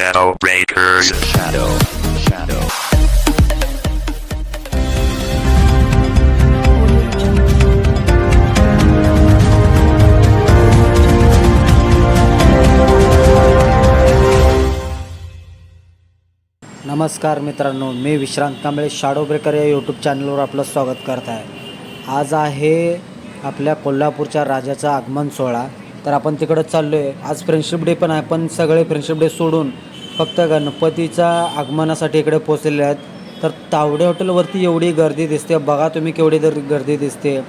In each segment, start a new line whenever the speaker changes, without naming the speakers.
Shadow Breakers.
Shadow. Shadow.
नमस्कार मित्रांनो मी विश्रांत कांबळे शाडो ब्रेकर या यूट्यूब चॅनलवर आपलं स्वागत करत आहे आज आहे आपल्या कोल्हापूरच्या राजाचा आगमन सोहळा तर आपण तिकडं चाललो आहे आज फ्रेंडशिप डे पण आहे पण सगळे फ्रेंडशिप डे सोडून फक्त गणपतीच्या आगमनासाठी इकडे पोचलेले आहेत. तर तावडे हॉटेलवरती एवढी गर्दी दिसते. बघा तुम्ही केवढी दर गर्दी दिसते.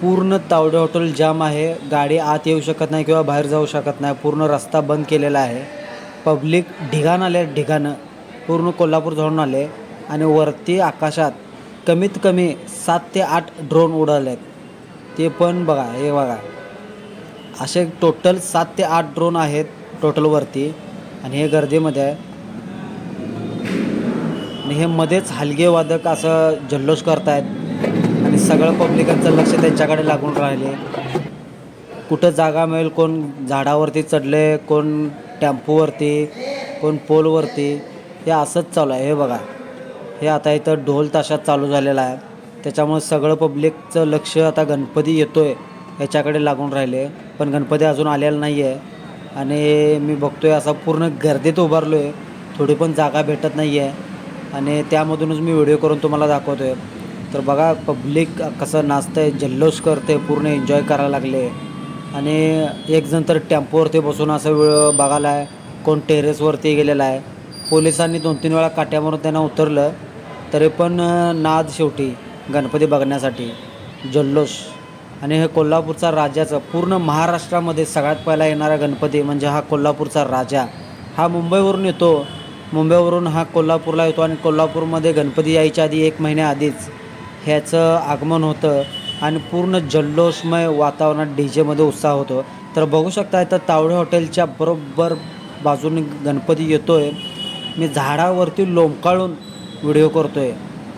पूर्ण तावडे हॉटेल जाम आहे. गाडी आत येऊ शकत नाही किंवा बाहेर जाऊ शकत नाही. पूर्ण रस्ता बंद केलेला आहे. पब्लिक ढिगाण आले ढिगाणं. पूर्ण कोल्हापूर जाऊन आले आणि वरती आकाशात कमीत कमी सात ते आठ ड्रोन उडाले आहेत ते पण बघा हे बघा. असे टोटल सात ते आठ ड्रोन आहेत टोटलवरती. आणि हे गर्दीमध्ये आहे. आणि हे मध्येच हलगे वादक असं जल्लोष करतायत. आणि सगळं पब्लिकांचं लक्ष त्यांच्याकडे लागून राहिले. कुठं जागा मिळेल कोण झाडावरती चढले कोण टेम्पोवरती कोण पोलवरती हे असंच चालू आहे. हे बघा हे आता इथं ढोल ताशात चालू झालेलं आहे. त्याच्यामुळे सगळं पब्लिकचं लक्ष आता गणपती येतो आहे याच्याकडे लागून राहिले. पण गणपती अजून आलेला नाही आहे आणि मी बघतो आहे असा पूर्ण गर्दीत उभारलो आहे थोडी पण जागा भेटत नाही आहे आणि त्यामधूनच मी व्हिडिओ करून तुम्हाला दाखवतो आहे तर बघा पब्लिक कसं नाचतंय जल्लोष करते पूर्ण एन्जॉय करायला लागले. आणि एकजण तर टेम्पोवरती बसून असं वेळ बघायला आहे कोण टेरेसवरती गेलेला आहे. पोलिसांनी दोन तीन वेळा काट्यामरून त्यांना उतरलं तरी पण नाद शेवटी गणपती बघण्यासाठी. जल्लोष. आणि हे कोल्हापूरचा राजाचं पूर्ण महाराष्ट्रामध्ये सगळ्यात पहिला येणारा गणपती म्हणजे हा कोल्हापूरचा राजा. हा मुंबईवरून येतो. मुंबईवरून हा कोल्हापूरला येतो आणि कोल्हापूरमध्ये गणपती यायच्या आधी एक महिन्याआधीच ह्याचं आगमन होतं आणि पूर्ण जल्लोषमय वातावरणात डी जेमध्ये उत्साह होतो. तर बघू शकता इथं तावडे हॉटेलच्या बरोबर बाजूने गणपती येतो आहे मी झाडावरती लोंबकाळून व्हिडिओ करतो आहे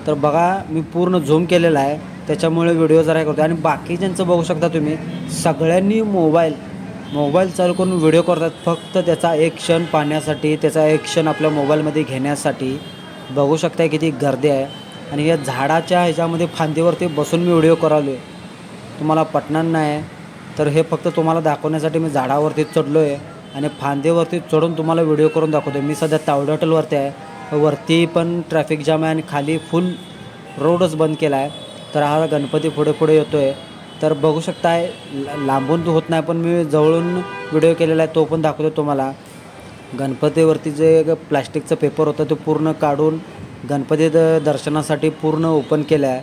तर बघा मी पूर्ण झूम केलेला आहे. त्याच्यामुळे व्हिडिओ जरा हे करतो आणि बाकीच्यांचं बघू शकता तुम्ही सगळ्यांनी मोबाईल मोबाईल चालू करून व्हिडिओ करतात. फक्त त्याचा एक क्षण पाहण्यासाठी त्याचा एक क्षण आपल्या मोबाईलमध्ये घेण्यासाठी बघू शकता किती गर्दी आहे. आणि या झाडाच्या ह्याच्यामध्ये फांदीवरती बसून मी व्हिडिओ करालो आहे तुम्हाला पटणार नाही तर हे फक्त तुम्हाला दाखवण्यासाठी मी झाडावरती चढलो आहे आणि फांदीवरती चढून तुम्हाला व्हिडिओ करून दाखवतो मी सध्या तावडे हॉटेलवरती आहे. वरती पण ट्रॅफिक जाम आहे आणि खाली फुल रोडच बंद केला आहे तर हा गणपती पुढे पुढे येतो आहे तर बघू शकताय लांबून तो होत नाही पण मी जवळून व्हिडिओ केलेला आहे तो पण दाखवतो तुम्हाला. गणपतीवरती जे प्लास्टिकचं पेपर होतं ते पूर्ण काढून गणपती दर्शनासाठी पूर्ण ओपन केलं आहे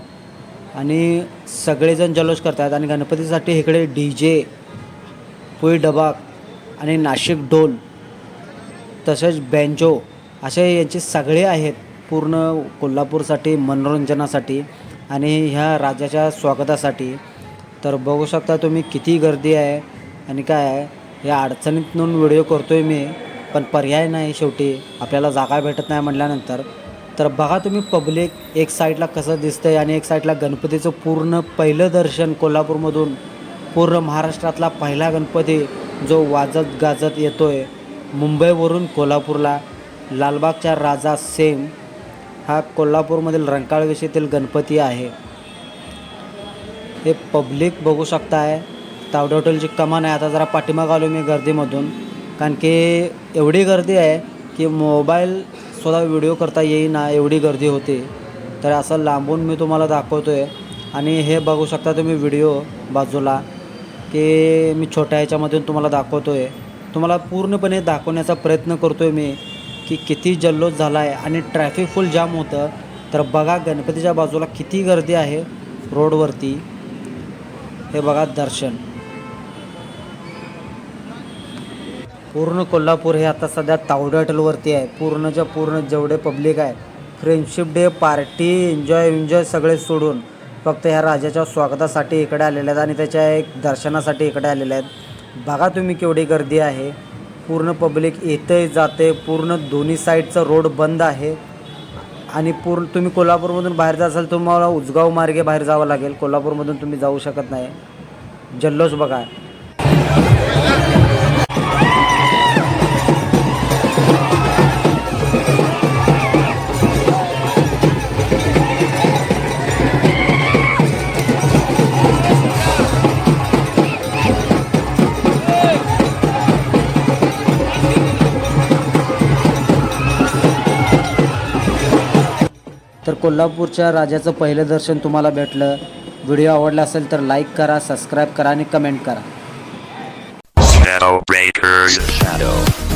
आणि सगळेजण जल्लोष करतात आणि गणपतीसाठी इकडे डी जे पुई डबाक आणि नाशिक ढोल तसेच बँजो असे यांचे सगळे आहेत पूर्ण कोल्हापूरसाठी मनोरंजनासाठी. आणि ह्या राजाच्या स्वागतासाठी. तर बघू शकता तुम्ही किती गर्दी आहे आणि काय आहे. या अडचणीतून व्हिडिओ करतो आहे मी पण पर्याय नाही शेवटी. आपल्याला जागा भेटत नाही म्हटल्यानंतर. तर बघा तुम्ही पब्लिक एक साईडला कसं दिसतंय आणि एक साईडला गणपतीचं पूर्ण पहिलं दर्शन कोल्हापूरमधून पूर्ण महाराष्ट्रातला पहिला गणपती जो वाजत गाजत येतो आहे मुंबईवरून कोल्हापूरला. लालबागच्या राजा सेम हा कोल्हापूरमधील रंकाळ विषयीतील गणपती आहे. हे पब्लिक बघू शकताय. तावडे हॉटेलची कमान आहे. आता जरा पाठीमाग आलो मी गर्दीमधून. कारण की एवढी गर्दी आहे की मोबाईल स्वतः व्हिडिओ करता येईना एवढी गर्दी होते. तर असं लांबून मी तुम्हाला दाखवतो आहे आणि हे बघू शकता तुम्ही व्हिडिओ बाजूला की मी छोट्या ह्याच्यामधून तुम्हाला दाखवतो आहे तुम्हाला पूर्णपणे दाखवण्याचा प्रयत्न करतो आहे मी. की किती जल्लोष झाला आहे आणि ट्रॅफिक फुल जाम होतं तर बघा गणपतीच्या बाजूला किती गर्दी आहे रोडवरती. हे बघा दर्शन. पूर्ण कोल्हापूर हे आता सध्या तावडे हॉटेलवरती आहे. पूर्णच्या पूर्ण जेवढे पब्लिक आहे friendship day party enjoy enjoy सगळे सोडून फक्त ह्या राजाच्या स्वागतासाठी इकडे आलेले आहेत आणि त्याच्या एक दर्शनासाठी इकडे आलेले आहेत. बघा तुम्ही केवढी गर्दी आहे. पूर्ण पब्लिक येते जाते पूर्ण दोन्ही साईडचं रोड बंद आहे. आणि पूर्ण तुम्ही कोल्हापूरमधून बाहेर जात असाल तुम्हाला उजगाव मार्गे बाहेर जावं लागेल. कोल्हापूरमधून तुम्ही जाऊ शकत नाही. जल्लोष बघा. तर कोल्हापूरच्या राजाचं पहिलं दर्शन तुम्हाला भेटलं. व्हिडिओ आवडला असेल तर लाईक करा सबस्क्राईब करा आणि कमेंट करा.
Shadow Breakers. Shadow.